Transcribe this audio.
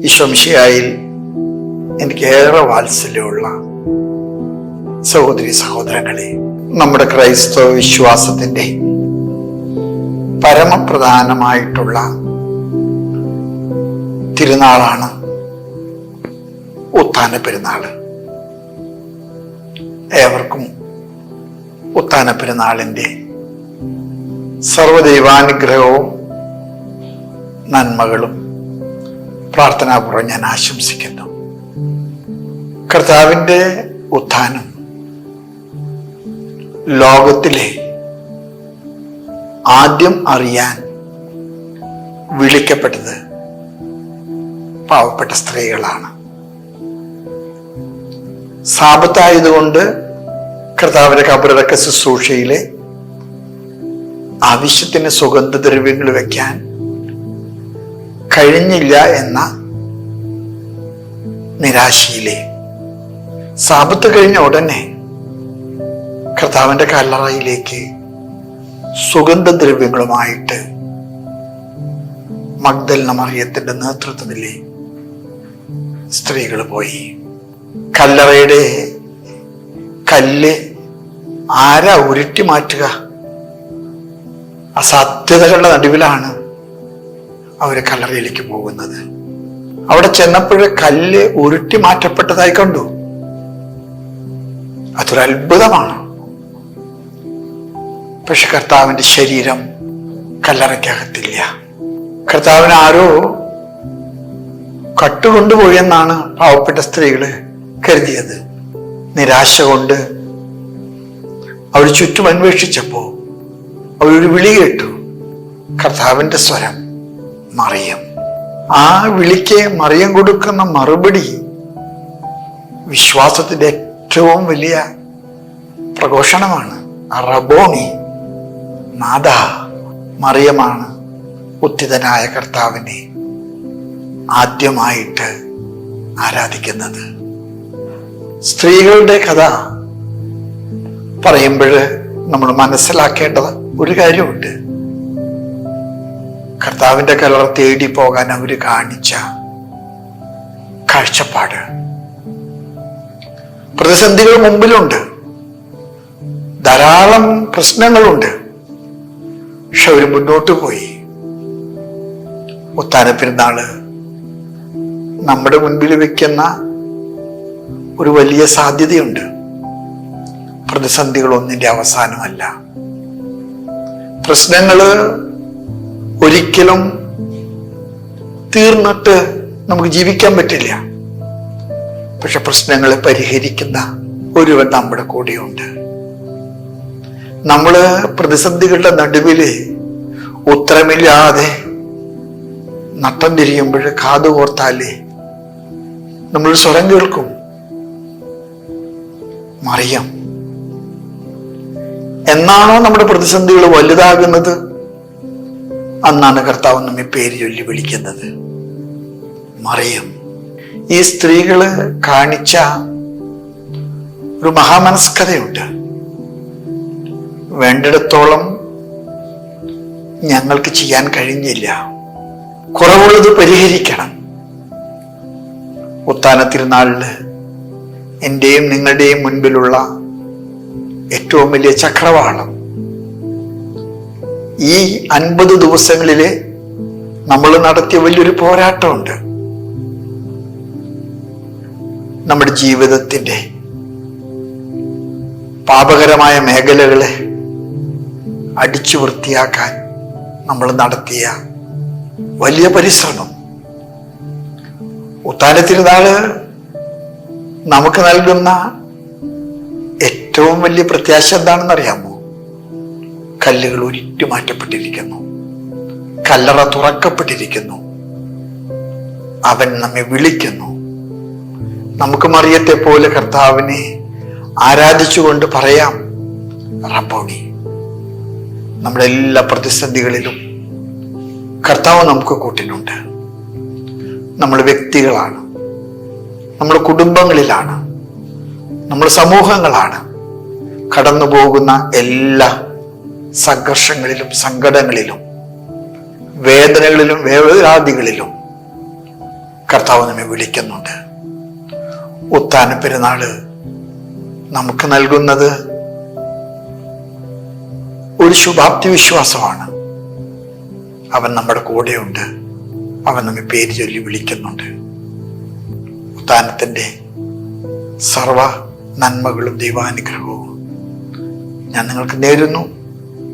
ഈശോംശിയായിൽ എനിക്ക് ഏറെ വാത്സല്യമുള്ള സഹോദരി സഹോദരങ്ങളെ നമ്മുടെ ക്രൈസ്തവ വിശ്വാസത്തിന്റെ പരമപ്രധാനമായിട്ടുള്ള തിരുനാളാണ് ഉത്താന പെരുന്നാൾ ഏവർക്കും ഉത്താന പെരുന്നാളിന്റെ സർവദൈവാനുഗ്രഹവും നന്മകളും പ്രാർത്ഥനാപൂർവം ഞാൻ ആശംസിക്കുന്നു. കർത്താവിന്റെ ഉത്ഥാനം ലോകത്തിലെ ആദ്യം അറിയാൻ വിളിക്കപ്പെട്ടത് പാവപ്പെട്ട സ്ത്രീകളാണ്. സാപത്തായതുകൊണ്ട് കർത്താവിന്റെ കബറടക്ക ശുശ്രൂഷയിലെ ആവശ്യത്തിന് സുഗന്ധദ്രവ്യങ്ങൾ വെക്കാൻ കഴിഞ്ഞില്ല എന്ന നിരാശയിലെ. സാപത്ത് കഴിഞ്ഞ ഉടനെ കർത്താവിന്റെ കല്ലറയിലേക്ക് സുഗന്ധദ്രവ്യങ്ങളുമായിട്ട് മഗ്ദലിന മറിയത്തിന്റെ നേതൃത്വത്തിലെ സ്ത്രീകൾ പോയി. കല്ലറയുടെ കല്ല് ആരാ ഉരുട്ടി മാറ്റുക? അസാധ്യതകളുടെ നടുവിലാണ് അവർ കല്ലറയിലേക്ക് പോകുന്നത്. അവിടെ ചെന്നപ്പോൾ കല്ല് ഉരുട്ടി മാറ്റപ്പെട്ടതായി കണ്ടു. അതൊരു അത്ഭുതമാണ്. പക്ഷെ കർത്താവിന്റെ ശരീരം കല്ലറയ്ക്കകത്തില്ല. കർത്താവിന് ആരോ കട്ടുകൊണ്ടുപോയെന്നാണ് പാവപ്പെട്ട സ്ത്രീകൾ കരുതിയത്. നിരാശ കൊണ്ട് അവർ ചുറ്റും അന്വേഷിച്ചപ്പോ അവരൊരു വിളി കേട്ടു. കർത്താവിന്റെ സ്വരം. മറിയം. ആ വിളിക്ക് മറിയം കൊടുക്കുന്ന മറുപടി വിശ്വാസത്തിന്റെ ഏറ്റവും വലിയ പ്രഘോഷണമാണ്. റബോണി നാദ മറിയമാണ് ഉത്തിതനായ കർത്താവിനെ ആദ്യമായിട്ട് ആരാധിക്കുന്നത്. സ്ത്രീകളുടെ കഥ പറയുമ്പോൾ നമ്മൾ മനസ്സിലാക്കേണ്ടത് ഒരു കാര്യമുണ്ട്. കർത്താവിന്റെ കലർ തേടി പോകാൻ അവർ കാണിച്ച കാഴ്ചപ്പാട്. പ്രതിസന്ധികൾ മുമ്പിലുണ്ട്. ധാരാളം പ്രശ്നങ്ങളുണ്ട്. പക്ഷെ അവർ മുന്നോട്ട് പോയി. ഉത്താന പെരുന്നാൾ നമ്മുടെ മുൻപിൽ വെക്കുന്ന ഒരു വലിയ സാധ്യതയുണ്ട്. പ്രതിസന്ധികളൊന്നിന്റെ അവസാനമല്ല. പ്രശ്നങ്ങൾ ഒരിക്കലും തീർന്നിട്ട് നമുക്ക് ജീവിക്കാൻ പറ്റില്ല. പക്ഷെ പ്രശ്നങ്ങളെ പരിഹരിക്കുന്ന ഒരുവൻ നമ്മുടെ കൂടെയുണ്ട്. നമ്മൾ പ്രതിസന്ധികളുടെ നടുവിൽ ഉത്തരമില്ലാതെ നട്ടം തിരിയുമ്പോൾ കാതുകോർത്താലേ നമ്മൾ സ്വരം കേൾക്കും. മറിയാം. എന്നാണോ നമ്മുടെ പ്രതിസന്ധികൾ വലുതാകുന്നത്? അന്നാണ് കർത്താവ് നമ്മെ പേര് ചൊല്ലി വിളിക്കുന്നത്. മറിയം ഈ സ്ത്രീകൾ കാണിച്ച ഒരു മഹാമനസ്കതയുണ്ട്. വേണ്ടിടത്തോളം ഞങ്ങൾക്ക് ചെയ്യാൻ കഴിഞ്ഞില്ല. കുറവുള്ളത് പരിഹരിക്കണം. ഉത്താന തിരുനാളിൽ എന്റെയും നിങ്ങളുടെയും മുൻപിലുള്ള ഏറ്റവും വലിയ ചക്രവാളം ഈ അൻപത് ദിവസങ്ങളിൽ നമ്മൾ നടത്തിയ വലിയൊരു പോരാട്ടമുണ്ട്. നമ്മുടെ ജീവിതത്തിന്റെ പാപകരമായ മേഖലകളെ അടിച്ചു വൃത്തിയാക്കാൻ നമ്മൾ നടത്തിയ വലിയ പരിശ്രമം. ഉത്താന തിരുനാൾ നമുക്ക് നൽകുന്ന ഏറ്റവും വലിയ പ്രത്യാശ എന്താണെന്ന് അറിയാമോ കല്ലുകൾ ഉരുട്ടി മാറ്റപ്പെട്ടിരിക്കുന്നു. കല്ലറ തുറക്കപ്പെട്ടിരിക്കുന്നു. അവൻ നമ്മെ വിളിക്കുന്നു. നമുക്ക് മറിയത്തെ പോലെ കർത്താവിനെ ആരാധിച്ചുകൊണ്ട് പറയാം റബ്ബോണി നമ്മുടെ എല്ലാ പ്രതിസന്ധികളിലും കർത്താവ് നമുക്ക് കൂട്ടിനുണ്ട്. നമ്മൾ വ്യക്തികളാണ് നമ്മൾ കുടുംബങ്ങളിലാണ് നമ്മൾ സമൂഹങ്ങളാണ്. കടന്നു പോകുന്ന എല്ലാ സംഘർഷങ്ങളിലും സങ്കടങ്ങളിലും വേദനകളിലും വേദനാദികളിലും കർത്താവ് നമ്മെ വിളിക്കുന്നുണ്ട്. ഉത്താന പെരുന്നാൾ നമുക്ക് നൽകുന്നത് ഒരു ശുഭാപ്തി വിശ്വാസമാണ്. അവൻ നമ്മുടെ കൂടെയുണ്ട്. അവൻ നമ്മെ പേര് ചൊല്ലി വിളിക്കുന്നുണ്ട്. ഉത്താനത്തിന്റെ സർവ നന്മകളും ദൈവാനുഗ്രഹവും ഞാൻ നിങ്ങൾക്ക് നേരുന്നു.